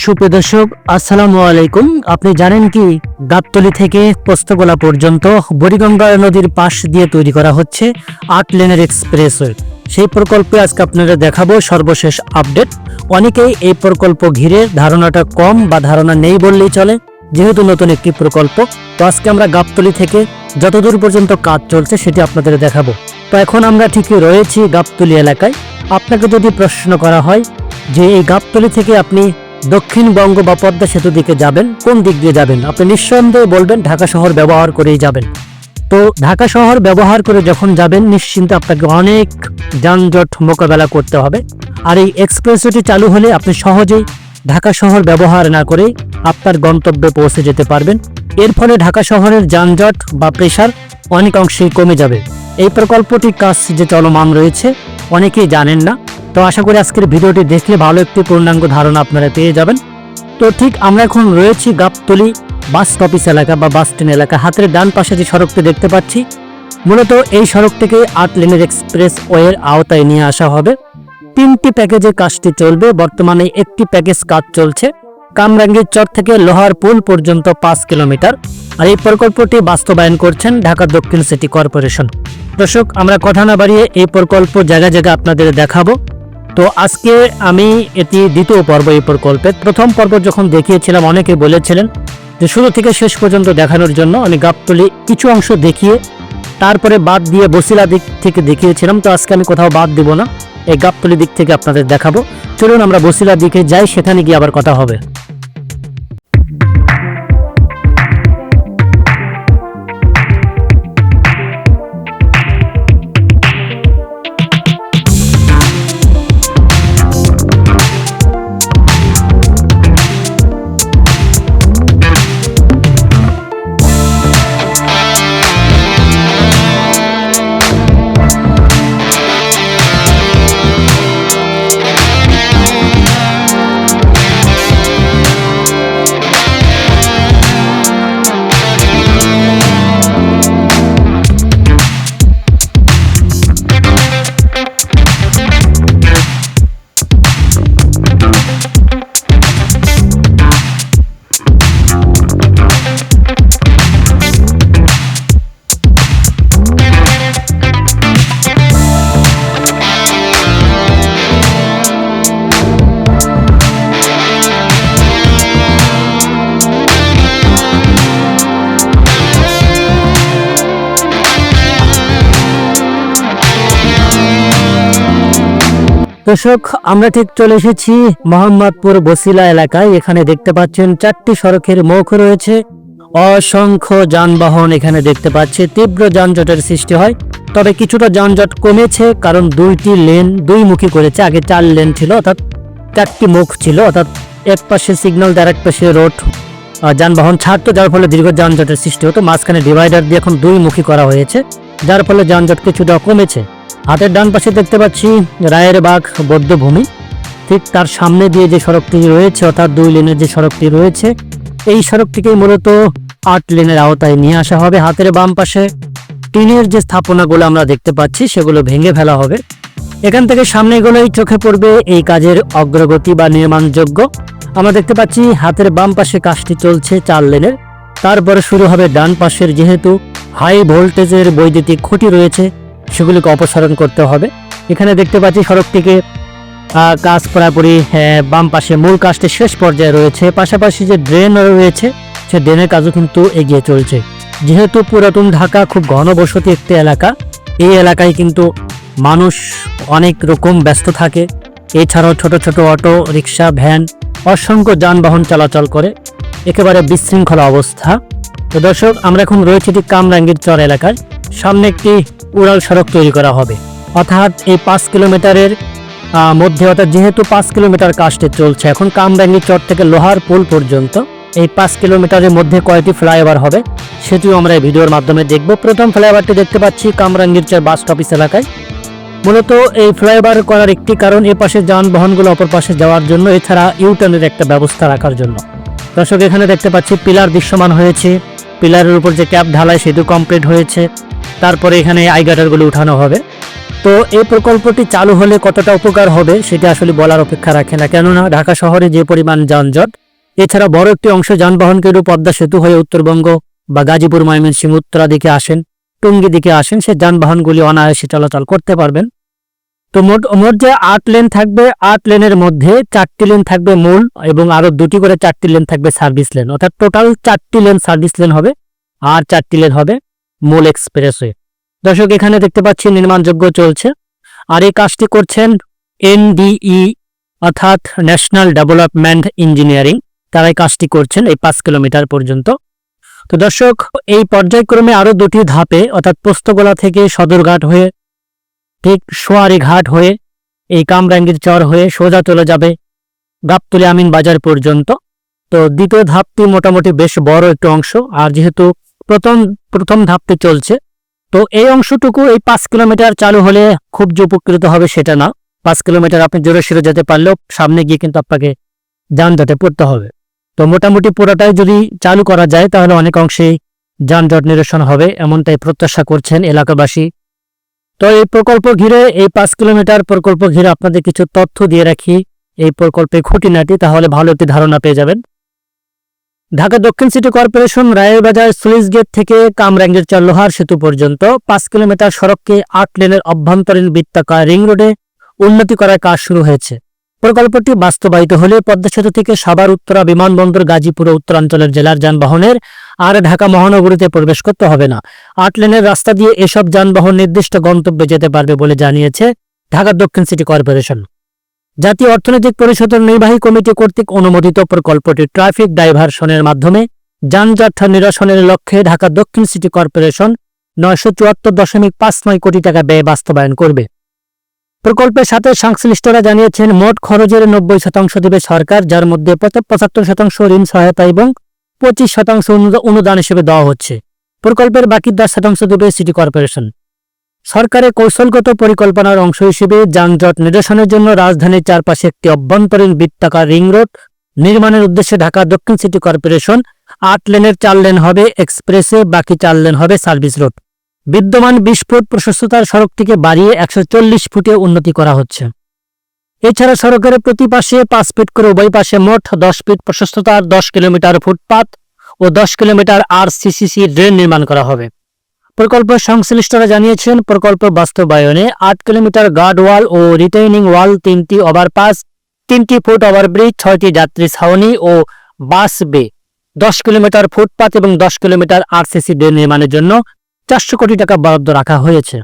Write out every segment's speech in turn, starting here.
সুপ্রিয় দর্শক, আসসালামু আলাইকুম। আপনি জানেন কি, গাবতলি থেকে পোস্তগোলা পর্যন্ত বুড়িগঙ্গা নদীর পাশ দিয়ে তৈরি করা হচ্ছে আট লেনের এক্সপ্রেসওয়ে। সেই প্রকল্পে আজকে আপনারা দেখাবো সর্বশেষ আপডেট। অনেকেই এই প্রকল্প ঘিরে ধারণাটা কম বা ধারণা নেই বললেই চলে, যেহেতু নতুন একটি প্রকল্প। তো আজকে আমরা গাবতলি থেকে যতদূর পর্যন্ত কাজ চলছে সেটি আপনাদের দেখাবো। তো এখন আমরা ঠিকই রয়েছি গাবতলি এলাকায়। আপনাকে যদি প্রশ্ন করা হয় যে এই গাবতলি থেকে আপনি দক্ষিণবঙ্গ বা পদ্মা সেতু দিকে যাবেন, কোন দিক দিয়ে যাবেন? আপনি নিঃসন্দেহে বলবেন ঢাকা শহর ব্যবহার করেই যাবেন। তো ঢাকা শহর ব্যবহার করে যখন যাবেন, নিশ্চিন্তে আপনাকে অনেক যানজট মোকাবেলা করতে হবে। আর এই এক্সপ্রেসওয়েটি চালু হলে আপনি সহজেই ঢাকা শহর ব্যবহার না করেই আপনার গন্তব্যে পৌঁছে যেতে পারবেন। এর ফলে ঢাকা শহরের যানজট বা প্রেশার অনেক অংশেই কমে যাবে। এই প্রকল্পটির কাজ যে চলমান রয়েছে, অনেকেই জানেন না। তো আশা করি আজকের ভিডিওটি দেখলে ভালো একটি পূর্ণাঙ্গ ধারণা আপনারা পেয়ে যাবেন। তো ঠিক আমরা এখন রয়েছি গাবতলি বাস স্টপিস এলাকা বা বাস স্ট্যান্ড এলাকা। হাতের ডান পাশে যে সড়কটি দেখতে পাচ্ছি, মূলত এই সড়কটিকে আট লেনের এক্সপ্রেস ওয়ের আওতায় নিয়ে আসা হবে। তিনটি প্যাকেজে কাজটি চলবে, বর্তমানে একটি প্যাকেজ কাজ চলছে। কামরাঙ্গীর চর থেকে লোহার পুল পর্যন্ত পাঁচ কিলোমিটার। আর এই প্রকল্পটি বাস্তবায়ন করছেন ঢাকা দক্ষিণ সিটি কর্পোরেশন। দর্শক, আমরা কথা না বাড়িয়ে এই প্রকল্প জায়গা জায়গা আপনাদের দেখাবো। তো আজকে আমি এটি দ্বিতীয় পর্ব এই প্রকল্পে। প্রথম পর্ব যখন দেখিয়েছিলাম, অনেকে বলেছিলেন যে শুরু থেকে শেষ পর্যন্ত দেখানোর জন্য আমি গাবতলি কিছু অংশ দেখিয়ে তারপরে বাদ দিয়ে বসিলা দিক থেকে দেখিয়েছিলাম। তো আজকে আমি কোথাও বাদ দিব না, এই গাবতলি দিক থেকে আপনাদের দেখাবো। চলুন আমরা বসিলা দিকে যাই, সেখানে গিয়ে আবার কথা হবে। দর্শক, আমরা ঠিক চলে এসেছি মোহাম্মদপুর বসিলা এলাকায়। এখানে দেখতে পাচ্ছেন চারটি সড়কের মুখ রয়েছে। অসংখ্য যানবাহন এখানে দেখতে পাচ্ছি। তীব্র যানজটের সৃষ্টি হয়। তবে কিছুটা যানজট কমেছে, কারণ দুইটি লেন দুই মুখী করেছে। আগে চার লেন ছিল, অর্থাৎ চারটি মুখ ছিল, অর্থাৎ এক পাশে সিগন্যাল আর এক পাশে রোড। যানবাহন ছাড়তো, যার ফলে দীর্ঘ যানজটের সৃষ্টি হতো। মাঝখানে ডিভাইডার দিয়ে এখন দুই মুখী করা হয়েছে, যার ফলে যানজট কিছুটা কমেছে। হাতের ডান পাশে দেখতে পাচ্ছি রায়ের বাগ বৌদ্ধভূমি। ঠিক তার সামনে দিয়ে যে সড়কটি রয়েছে, অর্থাৎ দুই লেনের যে সড়কটি রয়েছে, এই সড়কটিকেই মূলত আট লেনের আওতায় নিয়ে আসা হবে। হাতের বাম পাশে টিনের যে স্থাপনাগুলো আমরা দেখতে পাচ্ছি, সেগুলো ভেঙে ফেলা হবে। এখান থেকে সামনে গেলেই চোখে পড়বে এই কাজের অগ্রগতি বা নির্মাণযোগ্য। আমরা দেখতে পাচ্ছি হাতের বাম পাশে কাজটি চলছে চার লেনের। তারপরে শুরু হবে ডান পাশের যেহেতু হাই ভোল্টেজের বৈদ্যুতিক খুঁটি রয়েছে সেগুলিকে অপসারণ করতে হবে। এখানে দেখতে পাচ্ছি সড়কটিকে কাজ পুরাপুরি হ্যাঁ, বাম পাশে মূল কাজটি শেষ পর্যায়ে রয়েছে। পাশাপাশি যে ড্রেন রয়েছে সে ড্রেনের কাজও কিন্তু এগিয়ে চলছে। যেহেতু পুরাতন ঢাকা খুব ঘনবসতি একটি এলাকা এই এলাকায় কিন্তু মানুষ অনেক রকম ব্যস্ত থাকে। এছাড়াও ছোট ছোট অটো রিক্সা ভ্যান অসংখ্য যানবাহন চলাচল করে। একেবারে বিশৃঙ্খলা অবস্থা। তো দর্শক আমরা এখন রয়েছি ঠিক কামরাঙ্গীর চর এলাকায়। সামনে একটি উড়াল সড়ক তৈরি করা হবে। অর্থাৎ এই পাঁচ কিলোমিটারের মধ্যে, অর্থাৎ যেহেতু পাঁচ কিলোমিটার কাজটি চলছে, এখন কামরাঙ্গি চর থেকে লোহার পুল পর্যন্ত এই পাঁচ কিলোমিটারের মধ্যে কয়টি ফ্লাইওভার হবে সেটিও আমরা এই ভিডিওর মাধ্যমে দেখব। প্রথম ফ্লাইওভারটি দেখতে পাচ্ছি কামরাঙ্গীর চর বাস অফিস এলাকায়। মূলত এই ফ্লাইওভার করার একটি কারণ, এ পাশে যানবাহনগুলো অপর পাশে যাওয়ার জন্য, এছাড়া ইউটার্নের একটা ব্যবস্থা রাখার জন্য। দর্শক, এখানে দেখতে পাচ্ছি পিলার দৃশ্যমান হয়েছে। পিলারের উপর যে ক্যাপ ঢালাই সেটি কমপ্লিট হয়েছে। তারপরে এখানে আই গাটারগুলো উঠানো হবে। তো এই প্রকল্পটি চালু হলে কতটা উপকার হবে সেটা আসলে বলার অপেক্ষা রাখে না। কেননা ঢাকা শহরে যে পরিমাণ যানজট, এছাড়া বড় একটি অংশ যানবাহনকে পদ্মা সেতু হয়ে উত্তরবঙ্গ বা গাজীপুর, ময়মনসিংহ, উত্তরা দিকে আসেন, টঙ্গী দিকে আসেন, সে যানবাহনগুলি অনায়াসে চলাচল করতে পারবেন। তো মোট মোট যে আট লেন থাকবে, আট লেনের মধ্যে চারটি লেন থাকবে মূল এবং আরও দুটি করে চারটি লেন থাকবে সার্ভিস লেন। অর্থাৎ টোটাল চারটি লেন সার্ভিস লেন হবে, আর চারটি লেন হবে। মূল এক্সপ্রেসওয়ে। দর্শক, এখানে দেখতে পাচ্ছি নির্মাণযোগ্য চলছে। আর এই কাজটি করছেন এনডিই অর্থাৎ ন্যাশনাল ডেভেলপমেন্ট ইঞ্জিনিয়ারিং। তারা এই কাজটি করছেন এই পাঁচ কিলোমিটার পর্যন্ত। তো দর্শক, এই পর্যায়ক্রমে আরও দুটি ধাপে, অর্থাৎ পোস্তগোলা থেকে সদরঘাট হয়ে, ঠিক সোয়ারি ঘাট হয়ে, এই কামরাঙ্গীর চর হয়ে সোজা চলে যাবে গাবতুলি আমিন বাজার পর্যন্ত। তো দ্বিতীয় ধাপটি মোটামুটি বেশ বড় একটু অংশ। আর যেহেতু প্রথম প্রথম ধাপটি চলছে। তো এই অংশটুকু এই পাঁচ কিলোমিটার চালু হলে খুব যে উপকৃত হবে সেটা না। পাঁচ কিলোমিটার আপনি জোরে সরে যেতে পারলেও সামনে গিয়ে কিন্তু আপনাকে যানজটে পড়তে হবে। তো মোটামুটি পুরোটাই যদি চালু করা যায়, তাহলে অনেক অংশেই যানজট নিরসন হবে এমনটাই প্রত্যাশা করছেন এলাকাবাসী। তো এই প্রকল্প ঘিরে, এই পাঁচ কিলোমিটার প্রকল্প ঘিরে আপনাদের কিছু তথ্য দিয়ে রাখি। এই প্রকল্পে খুঁটিনাটি, তাহলে ভালো একটি ধারণা পেয়ে যাবেন। ঢাকা দক্ষিণ city corporation Rayerbazar Swiss gate থেকে কামরাঙ্গের চার লোহার সেতু পর্যন্ত পাঁচ কিলোমিটার সড়ককে আট লেনের অভ্যন্তরীণ বৃত্তাকার রিং রোডে উন্নতি করার কাজ শুরু হয়েছে। প্রকল্পটি বাস্তবায়িত হলে পদ্মা সেতু থেকে সাভার, উত্তরা বিমানবন্দর, গাজীপুর উত্তরাঞ্চলের জেলার যানবাহনের আর ঢাকা মহানগরীতে প্রবেশ করতে হবে না। আট লেনের রাস্তা দিয়ে এসব যানবাহন নির্দিষ্ট গন্তব্যে যেতে পারবে বলে জানিয়েছে ঢাকা দক্ষিণ সিটি কর্পোরেশন। জাতীয় অর্থনৈতিক পরিষদের নির্বাহী কমিটি কর্তৃক অনুমোদিত প্রকল্পটি ট্রাফিক ডাইভারশনের মাধ্যমে যানজট নিরসনের লক্ষ্যে ঢাকা দক্ষিণ সিটি কর্পোরেশন নয়শো চুয়াত্তর দশমিক পাঁচ নয় কোটি টাকা ব্যয় বাস্তবায়ন করবে। প্রকল্পের সাথে সংশ্লিষ্টরা জানিয়েছেন, মোট খরচের নব্বই শতাংশ দেবে সরকার, যার মধ্যে পঁচাত্তর শতাংশ ঋণ সহায়তা এবং পঁচিশ শতাংশ অনুদান হিসেবে দেওয়া হচ্ছে। প্রকল্পের বাকি দশ শতাংশ দেবে সিটি কর্পোরেশন। সরকারের কৌশলগত পরিকল্পনার অংশ হিসেবে যানজট নিরসনের জন্য রাজধানীর চারপাশে একটি অভ্যন্তরীণ বৃত্তাকার রিং রোড নির্মাণের উদ্দেশ্যে ঢাকা দক্ষিণ সিটি কর্পোরেশন আট লেনের চার লেন হবে এক্সপ্রেসে, বাকি চার লেন হবে সার্ভিস রোড। বিদ্যমান বিশ ফুট প্রশস্ততার সড়কটিকে বাড়িয়ে একশো চল্লিশ ফুটে উন্নতি করা হচ্ছে। এছাড়া সড়কের প্রতি পাশে পাঁচ ফিট করে উভয় পাশে মোট দশ ফিট প্রশস্ততার দশ কিলোমিটার ফুটপাত ও দশ কিলোমিটার আর সিসিসি ড্রেন নির্মাণ করা হবে। প্রকল্প সংশ্লিষ্টরা জানিয়েছেন, প্রকল্প বাস্তবায়নে আট কিলোমিটার গার্ড ওয়াল ও রিটেইনিং ওয়াল, তিনটি ওভারপাস, তিনটি ফুট ওভারব্রিজ, ছয়টি যাত্রী ছাউনি ও বাস বে। দশ কিলোমিটার ফুটপাত এবং দশ কিলোমিটার আরসিসি ড্রেন নির্মাণের জন্য চারশো কোটি টাকা বরাদ্দ রাখা হয়েছে।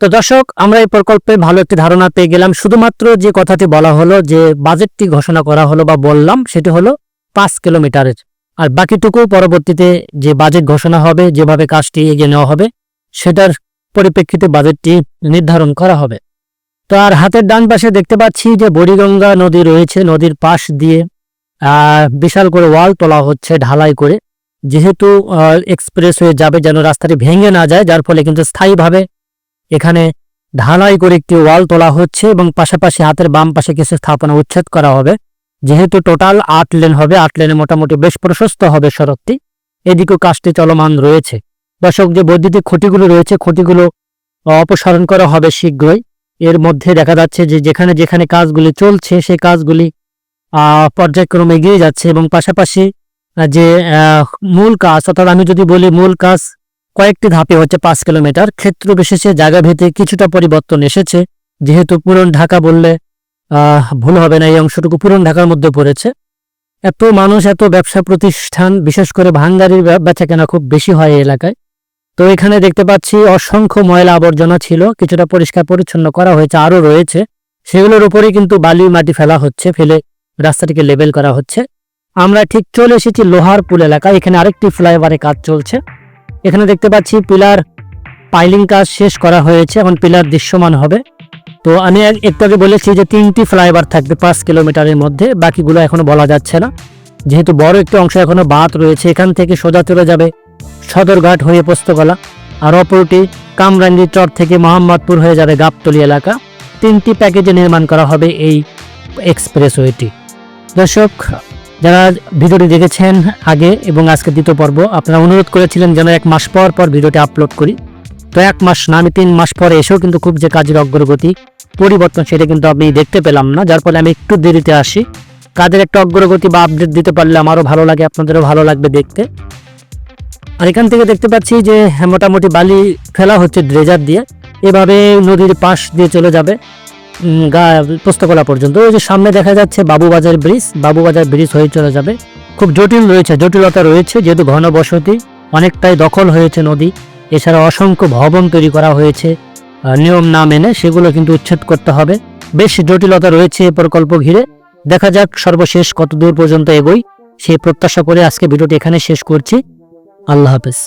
তো দর্শক, আমরা এই প্রকল্পে ভালো একটি ধারণা পেয়ে গেলাম। শুধুমাত্র যে কথাটি বলা হলো, যে বাজেটটি ঘোষণা করা হলো বা বললাম, সেটি হলো পাঁচ কিলোমিটারের আর বাকিটুকু পরবর্তীতে যে বাজেট ঘোষণা হবে, যেভাবে কাজটি এগিয়ে নেওয়া হবে, সেটার পরিপ্রেক্ষিতে বাজেটটি নির্ধারণ করা হবে। তো আর হাতের ডান পাশে দেখতে পাচ্ছি যে বড়িগঙ্গা নদী রয়েছে, নদীর পাশ দিয়ে বিশাল করে ওয়াল তোলা হচ্ছে ঢালাই করে। যেহেতু এক্সপ্রেস হয়ে যাবে যেন রাস্তাটি ভেঙে না যায়, যার ফলে কিন্তু স্থায়ীভাবে এখানে ঢালাই করে একটি ওয়াল তোলা হচ্ছে এবং পাশাপাশি হাতের বাম পাশে কিছু স্থাপনা উচ্ছেদ করা হবে। যেহেতু টোটাল আট লেন হবে, আট লেনে মোটামুটি বেশ প্রশস্ত হবে সড়কটি এদিকেও কাজটি চলমান রয়েছে। দর্শক, যে বৈদ্যুতিক খুঁটিগুলো রয়েছে, খুঁটিগুলো অপসারণ করা হবে শীঘ্রই। এর মধ্যে দেখা যাচ্ছে যে যেখানে যেখানে কাজগুলি চলছে, সেই কাজগুলি পর্যায়ক্রমে এগিয়ে যাচ্ছে এবং পাশাপাশি যে মূল কাজ, অর্থাৎ আমি যদি বলি মূল কাজ, কয়েকটি ধাপে হচ্ছে পাঁচ কিলোমিটার। ক্ষেত্র বিশেষে জায়গা ভেদে কিছুটা পরিবর্তন এসেছে। যেহেতু পুরন ঢাকা বললে ভুল হবে না, এই অংশটুকু পুরন ঢাকার মধ্যে পড়েছে। এত মানুষ, এত ব্যবসা প্রতিষ্ঠান, বিশেষ করে ভাঙ্গারির বে- বেচাকেনা খুব বেশি হয় এই এলাকায়। তো এখানে দেখতে পাচ্ছি অসংখ্য ময়লা আবর্জনা ছিল, কিছুটা পরিষ্কার পরিচ্ছন্ন করা হয়েছে, আরও রয়েছে। সেগুলোর উপরে কিন্তু বালি মাটি ফেলা হচ্ছে, ফেলে রাস্তাটিকে লেবেল করা হচ্ছে। আমরা ঠিক চলে এসেছি লোহার পুল এলাকায়, এখানে আরেকটি ফ্লাইওভারে কাজ চলছে। এখানে দেখতে পাচ্ছি পিলার পাইলিং কাজ শেষ করা হয়েছে, এখন পিলার দৃশ্যমান হবে। তো আমি একটু আগে বলেছি যে তিনটি ফ্লাইওভার থাকবে পাঁচ কিলোমিটারের মধ্যে, বাকিগুলো এখনও বলা যাচ্ছে না। যেহেতু বড় একটি অংশ এখনও বাদ রয়েছে, এখান থেকে সোজা চলে যাবে সদরঘাট হয়ে পোস্তগলা আর অপরটি কামরাঙ্গি চর থেকে মোহাম্মদপুর হয়ে যাবে গাবতলি এলাকা। তিনটি প্যাকেজে নির্মাণ করা হবে এই এক্সপ্রেসওয়েটি। দর্শক, যারা ভিডিওটি দেখেছেন আগে এবং আজকে দ্বিতীয় পর্ব, আপনারা অনুরোধ করেছিলেন যেন এক মাস পর পর ভিডিওটি আপলোড করি। তো এক মাস না, আমি তিন মাস পরে এসেও কিন্তু খুব যে কাজের অগ্রগতি, পরিবর্তন সেটা কিন্তু আমি দেখতে পেলাম না, যার ফলে আমি একটু দেরিতে আসি। কাজের একটা অগ্রগতি বা আপডেট দিতে পারলে আমারও ভালো লাগে, আপনাদেরও ভালো লাগবে দেখতে। আর এখান থেকে দেখতে পাচ্ছি যে মোটামুটি বালি ফেলা হচ্ছে ড্রেজার দিয়ে, এভাবে নদীর পাশ দিয়ে চলে যাবে গা, পোস্তকলা পর্যন্ত। ওই যে সামনে দেখা যাচ্ছে বাবুবাজার ব্রিজ বাবুবাজার ব্রিজ হয়ে চলে যাবে। খুব জটিল রয়েছে, জটিলতা রয়েছে, যেহেতু ঘনবসতি, অনেকটাই দখল হয়েছে নদী। এছাড়া অসংখ্য ভবন তৈরি করা হয়েছে। নিয়ম না মেনে সেগুলো কিন্তু উচ্ছেদ করতে হবে। বেশ জটিলতা রয়েছে এ প্রকল্প ঘিরে। দেখা যাক সর্বশেষ কত দূর পর্যন্ত এগোই। সেই প্রত্যাশা করে আজকে ভিডিওটি এখানে শেষ করছি। আল্লাহ হাফেজ।